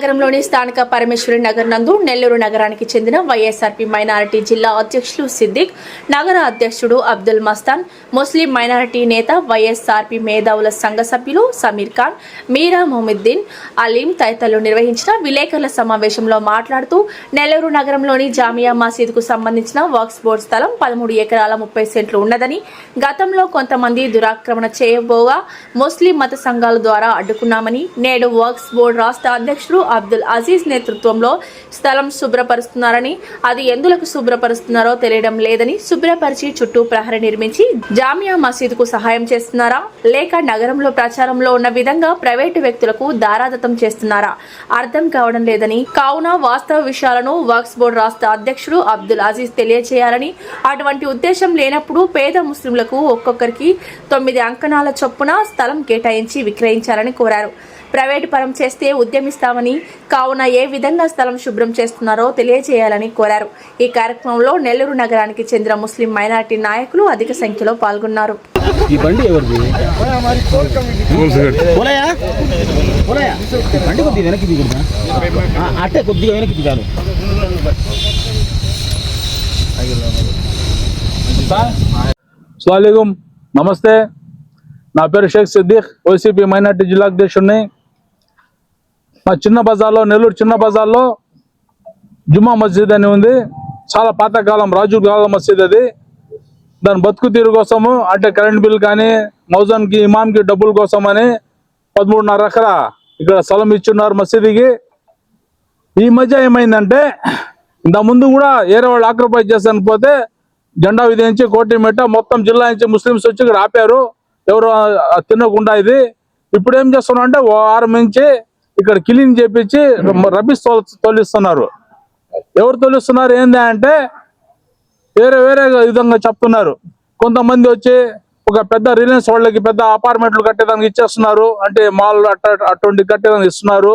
నగరంలోని స్థానిక పరమేశ్వరి నగర్ నందు నెల్లూరు నగరానికి చెందిన వైఎస్ఆర్పీ మైనారిటీ జిల్లా అధ్యక్షులు సిద్దిక్ నగర అధ్యక్షుడు అబ్దుల్ మస్తాన్ ముస్లిం మైనారిటీ నేత వైఎస్ఆర్పీ మేధావుల సంఘ సభ్యులు సమీర్ ఖాన్ మీరా మొహమ్మద్దీన్ అలీం తదితరులు నిర్వహించిన విలేకరుల సమావేశంలో మాట్లాడుతూ నెల్లూరు నగరంలోని జామియా మసీదుకు సంబంధించిన వర్క్స్ బోర్డు స్థలం పదమూడు ఎకరాల ముప్పై సెంట్లు ఉన్నదని గతంలో కొంతమంది దురాక్రమణ చేయబోగా ముస్లిం మత సంఘాల ద్వారా అడ్డుకున్నామని నేడు వర్క్స్ బోర్డు రాష్ట్ర అధ్యక్షుడు అబ్దుల్ అజీజ్ నేతృత్వంలో స్థలం శుభ్రపరుస్తున్నారని అది ఎందులకు శుభ్రపరుస్తున్నారో తెలియడం లేదని శుభ్రపరిచి చుట్టూ ప్రహరీ నిర్మించి జామియా మసీదుకు సహాయం చేస్తున్నారా? లేక నగరంలో ప్రచారంలో ఉన్న విధంగా ప్రైవేటు వ్యక్తులకు దారాదత్తం చేస్తున్నారా? అర్థం కావడం లేదని కావున వాస్తవ విషయాలను వర్క్స్ బోర్డు రాష్ట్ర అధ్యక్షుడు అబ్దుల్ అజీజ్ తెలియజేయాలని అటువంటి ఉద్దేశం లేనప్పుడు పేద ముస్లింలకు ఒక్కొక్కరికి తొమ్మిది అంకణాల చొప్పున స్థలం కేటాయించి విక్రయించాలని కోరారు. ప్రైవేటు పరం చేస్తే ఉద్యమిస్తామని కావున ఏ విధంగా స్థలం శుభ్రం చేస్తున్నారో తెలియజేయాలని కోరారు. ఈ కార్యక్రమంలో నెల్లూరు నగరానికి చెందిన ముస్లిం మైనారిటీ నాయకులు అధిక సంఖ్యలో పాల్గొన్నారు. ఈ బండి ఎవరిది? పోలయా పోలయా ఈ బండి కొద్దిగా వెనక్కి దిగుదా? అట్టే కొద్దిగా వెనక్కి దిగాను అస్సలం నమస్తే. నా పేరు షేక్ సిద్దిక్ ఓసీపీ మైనార్టీ జిల్లా అధ్యక్షుడిని. మా చిన్న బజార్లో నెల్లూరు చిన్న బజార్లో జుమ్మా మసీద్ అని ఉంది. చాలా పాతకాలం రాజు కాలం మస్జిద్ అది. దాని బతుకు తీరు కోసము అంటే కరెంట్ బిల్ కానీ మౌజాన్కి ఇమామ్కి డబ్బుల కోసం అని పదమూడున్నర ఎకరా ఇక్కడ స్థలం ఇచ్చున్నారు మసీదుకి. ఈ మధ్య ఏమైందంటే ఇంత ముందు కూడా ఏరే వాళ్ళు ఆక్యుపై చేస్తాను పోతే జెండా విధించి కోటి మెట్ట మొత్తం జిల్లా నుంచి ముస్లిమ్స్ వచ్చి ఇక్కడ ఆపారు. ఎవరు తినకుండా ఇది. ఇప్పుడు ఏం చేస్తున్నారు అంటే ఓ వారం నుంచి ఇక్కడ క్లీన్ చేపించి రబీస్ తొలిస్తున్నారు. ఎవరు తొలిస్తున్నారు ఏంది అంటే వేరే వేరే విధంగా చెప్తున్నారు. కొంతమంది వచ్చి ఒక పెద్ద రిలయన్స్ వాళ్ళకి పెద్ద అపార్ట్మెంట్లు కట్టేదానికి ఇచ్చేస్తున్నారు. అంటే మాల్ అట్ట అటువంటి కట్టేదానికి ఇస్తున్నారు.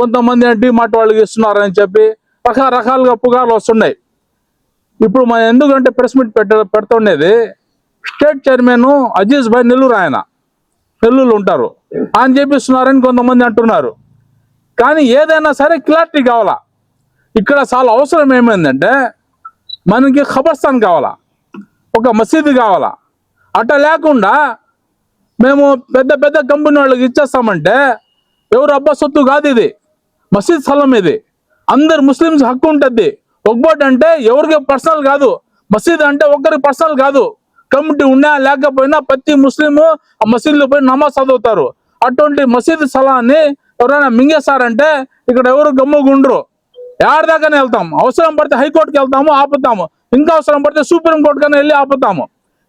కొంతమంది అంటే మాట వాళ్ళకి ఇస్తున్నారు అని చెప్పి రకరకాలుగా పుకార్లు వస్తున్నాయి. ఇప్పుడు మనం ఎందుకంటే ప్రెస్ మీట్ పెట్ట పెడుతుండేది స్టేట్ చైర్మన్ అజీజ్ భాయ్ నెల్లూరు ఆయన. నెల్లూరు ఉంటారు. ఆయన చేపిస్తున్నారని కొంతమంది అంటున్నారు. కానీ ఏదైనా సరే క్లారిటీ కావాలా? ఇక్కడ చాలా అవసరం ఏమైందంటే మనకి ఖబర్స్థాన్ కావాలా? ఒక మసీదు కావాలా? అట్లా లేకుండా మేము పెద్ద పెద్ద కంపెనీ వాళ్ళకి ఇచ్చేస్తామంటే ఎవరు అబ్బా సొత్తు కాదు ఇది. మసీద్ స్థలం ఇది. అందరు ముస్లిమ్స్ హక్కు ఉంటుంది. ఒక్కోటి అంటే ఎవరికి పర్సనల్ కాదు. మసీద్ అంటే ఒక్కరికి పర్సనల్ కాదు. కమిటీ ఉన్నా లేకపోయినా ప్రతి ముస్లిం ఆ మసీదులో పోయి నమాజ్ చదువుతారు. అటువంటి మసీద్ స్థలాన్ని ఎవరైనా మింగేస్తారంటే ఇక్కడ ఎవరు గమ్ముకుండ్రు ఎవరి దగ్గర వెళ్తాం. అవసరం పడితే హైకోర్టుకి వెళ్తాము ఆపుతాము. ఇంకా అవసరం పడితే సుప్రీం కోర్టు కన్నా వెళ్ళి ఆపుతాము.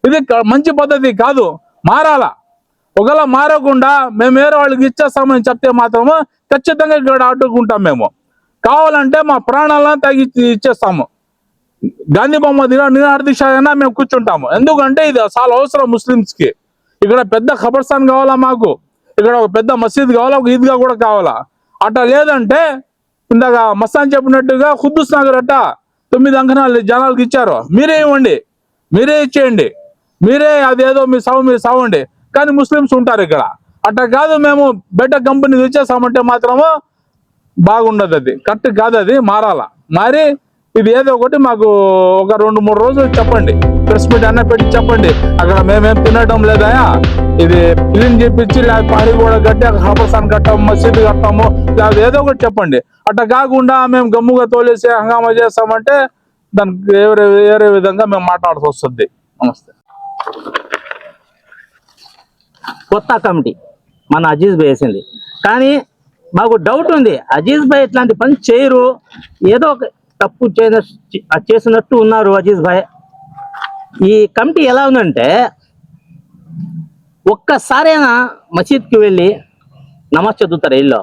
ఇది మంచి పద్ధతి కాదు. మారాలా. ఒకవేళ మారకుండా మేము వేరే వాళ్ళకి ఇచ్చేస్తామని చెప్తే మాత్రము ఖచ్చితంగా ఇక్కడ అడ్డుకుంటాం మేము. కావాలంటే మా ప్రాణాలను తగ్గి ఇచ్చేస్తాము. గాంధీ బొమ్మ దిన నిరార్థిష అయినా మేము కూర్చుంటాము. ఎందుకంటే ఇది చాలా అవసరం ముస్లిమ్స్కి ఇక్కడ పెద్ద ఖబర్స్థాన్ కావాలా మాకు? ఇక్కడ ఒక పెద్ద మసీద్ కావాలా? ఒక ఈద్గా కూడా కావాలా? అట్లా లేదంటే ఇందాక మస్తాన్ చెప్పినట్టుగా ఖుద్దుస్ నగర్ అట్ట తొమ్మిది అంకణాలు జనాలకు ఇచ్చారు. మీరే ఇవ్వండి. మీరే ఇచ్చేయండి. మీరే అదేదో మీ సావు మీరు సావండి. కానీ ముస్లిమ్స్ ఉంటారు ఇక్కడ. అట్లా కాదు మేము బెట్ట కంపెనీ ఇచ్చేసామంటే మాత్రము బాగుండదు అది. కరెక్ట్ కాదు అది మారాల? మారి ఇది ఏదో ఒకటి మాకు ఒక రెండు మూడు రోజులు చెప్పండి. ప్రెస్ మీట్ అన్న పెట్టి చెప్పండి. అక్కడ మేమేం తినడం లేదా? ఇది క్లీన్ చేపించి లేకపోతే పాడి కూడా కట్టి అక్కడ హబర్సాన్ కట్టాము మసీదు కట్టాము లేకపోతే ఏదో ఒకటి చెప్పండి. అట్లా కాకుండా మేము గమ్ముగా తోలేసి హంగామా చేస్తామంటే దానికి వేరే వేరే విధంగా మేము మాట్లాడాల్సి వస్తుంది. నమస్తే. కొత్త కమిటీ. మన అజీజ్ భాయ్ వేసింది. కానీ మాకు డౌట్ ఉంది. అజీజ్ భాయ్ ఇట్లాంటి పని చేయరు. ఏదో ఒక తప్పు చేసిన చేసినట్టు ఉన్నారు అజీజ్ భాయ్ ఈ కమిటీ ఎలా ఉందంటే ఒక్కసారైనా మసీద్కి వెళ్ళి నమాజ్ చదువుతారు ఇల్లు?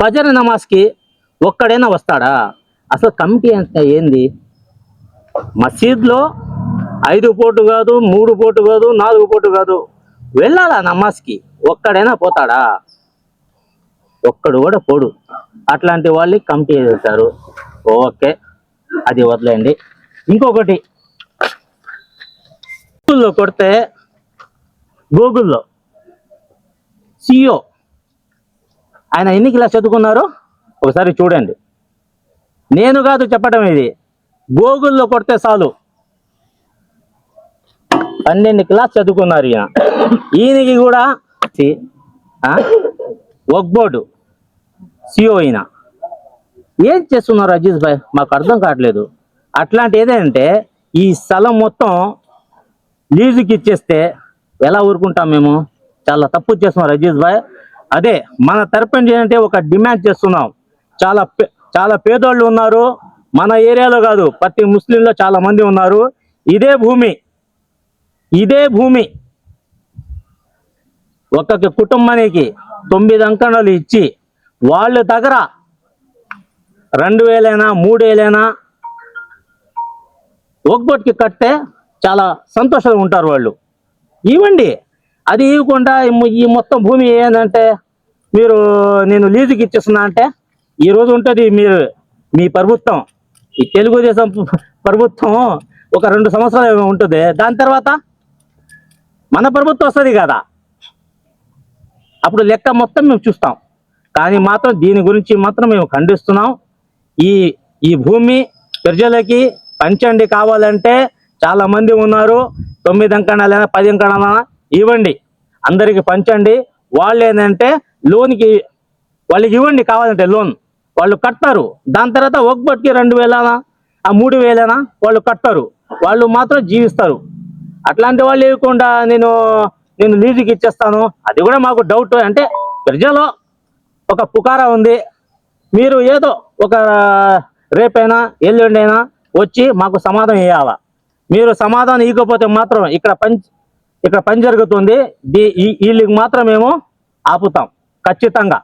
ఫజర్ నమాజ్కి ఒక్కడైనా వస్తాడా? అసలు కమిటీ అంటే ఏంది? మసీద్లో ఐదు పోటు కాదు మూడు పోటు కాదు నాలుగు పోటు కాదు. వెళ్ళాలా నమాజ్కి? ఒక్కడైనా పోతాడా? ఒక్కడు కూడా పోడు. అట్లాంటి వాళ్ళని కమిటీ చేస్తారు. ఓకే. అది వదిలేయండి. ఇంకొకటి గూగుల్లో కొడితే గూగుల్లో సిఓ ఆయన ఎన్ని క్లాస్ చదువుకున్నారో? ఒకసారి చూడండి. నేను కాదు చెప్పడం ఇది. గూగుల్లో కొడితే చాలు. పన్నెండు క్లాస్ చదువుకున్నారు ఈయన. ఈయనకి కూడా సి- ఒగ్బోర్డు సిఓ ఈయన. ఏం చేస్తున్నారు అజీజ్ భాయ్? మాకు అర్థం కావట్లేదు. అట్లాంటి ఏదంటే ఈ స్థలం మొత్తం లీజుకి ఇచ్చేస్తే ఎలా ఊరుకుంటాం మేము? చాలా తప్పు చేస్తున్నాం రజీష్ భాయ్. అదే మన తరపున ఏంటంటే ఒక డిమాండ్ చేస్తున్నాం. చాలా పే- చాలా పేదోళ్ళు ఉన్నారు. మన ఏరియాలో కాదు ప్రతి ముస్లింలో చాలా మంది ఉన్నారు. ఇదే భూమి ఇదే భూమి. ఒక్కొక్క కుటుంబానికి తొమ్మిది అంకణాలు ఇచ్చి వాళ్ళ దగ్గర రెండు వేలైనా మూడు వేలైనా ఒక్కొక్కటికి కట్టే చాలా సంతోషంగా ఉంటారు వాళ్ళు. ఇవ్వండి. అది ఇవ్వకుండా ఈ మొత్తం భూమి ఏంటంటే మీరు నేను లీజుకి ఇచ్చేస్తున్నా అంటే ఈరోజు ఉంటుంది మీరు మీ ప్రభుత్వం. ఈ తెలుగుదేశం ప్రభుత్వం ఒక రెండు సంవత్సరాలు ఏమో ఉంటుంది. దాని తర్వాత మన ప్రభుత్వం వస్తుంది కదా. అప్పుడు లెక్క మొత్తం మేము చూస్తాం. కానీ మాత్రం దీని గురించి మాత్రం మేము ఖండిస్తున్నాం. ఈ ఈ భూమి ప్రజలకి పంచండి కావాలంటే చాలా మంది ఉన్నారు. తొమ్మిది అంకణాలైనా పది అంకణాలైనా ఇవ్వండి. అందరికి పంచండి. వాళ్ళు ఏంటంటే లోన్కి వాళ్ళకి ఇవ్వండి కావాలంటే లోన్. వాళ్ళు కట్టారు దాని తర్వాత ఒక్కొక్కటికి రెండు వేలనా ఆ మూడు వేలనా వాళ్ళు కట్టారు వాళ్ళు మాత్రం జీవిస్తారు. అట్లాంటి వాళ్ళు ఇవ్వకుండా నేను నేను లీజుకి ఇచ్చేస్తాను. అది కూడా మాకు డౌట్ అంటే ప్రజలో ఒక పుకారా ఉంది. మీరు ఏదో ఒక రేపైనా ఎల్లుండి అయినా వచ్చి మాకు సమాధానం ఇవ్వాలా మీరు సమాధానం ఇవ్వకపోతే మాత్రం ఇక్కడ పని ఇక్కడ పని జరుగుతుంది. దీ ఈ- వీళ్ళకి మాత్రం మేము ఆపుతాం. ఖచ్చితంగా.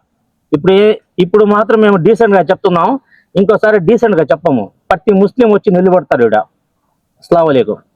ఇప్పుడు ఇప్పుడు మాత్రం మేము డీసెంట్గా చెప్తున్నాం. ఇంకోసారి డీసెంట్గా చెప్పము. ప్రతి ముస్లిం వచ్చి నిలబడతారు ఇక్కడ అస్సలం